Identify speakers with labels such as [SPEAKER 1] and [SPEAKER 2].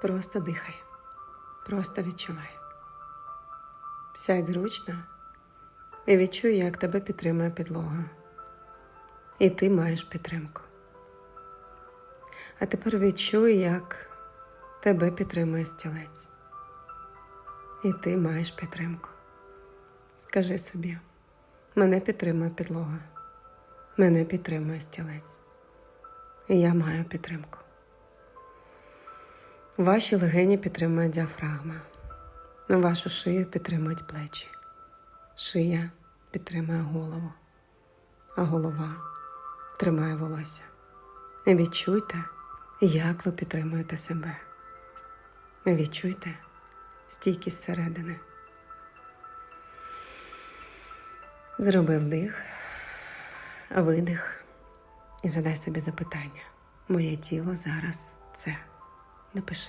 [SPEAKER 1] Просто дихай, просто відчувай. Сядь зручно і відчуй, як тебе підтримує підлога. І ти маєш підтримку. А тепер відчуй, як тебе підтримує стілець. І ти маєш підтримку. Скажи собі, мене підтримує підлога, мене підтримує стілець. І я маю підтримку. Ваші легені підтримує діафрагма. Вашу шию підтримують плечі. Шия підтримує голову, а голова тримає волосся. Відчуйте, як ви підтримуєте себе. Відчуйте стійкість середини. Зроби вдих, видих і задай собі запитання. Моє тіло зараз це. Напиши.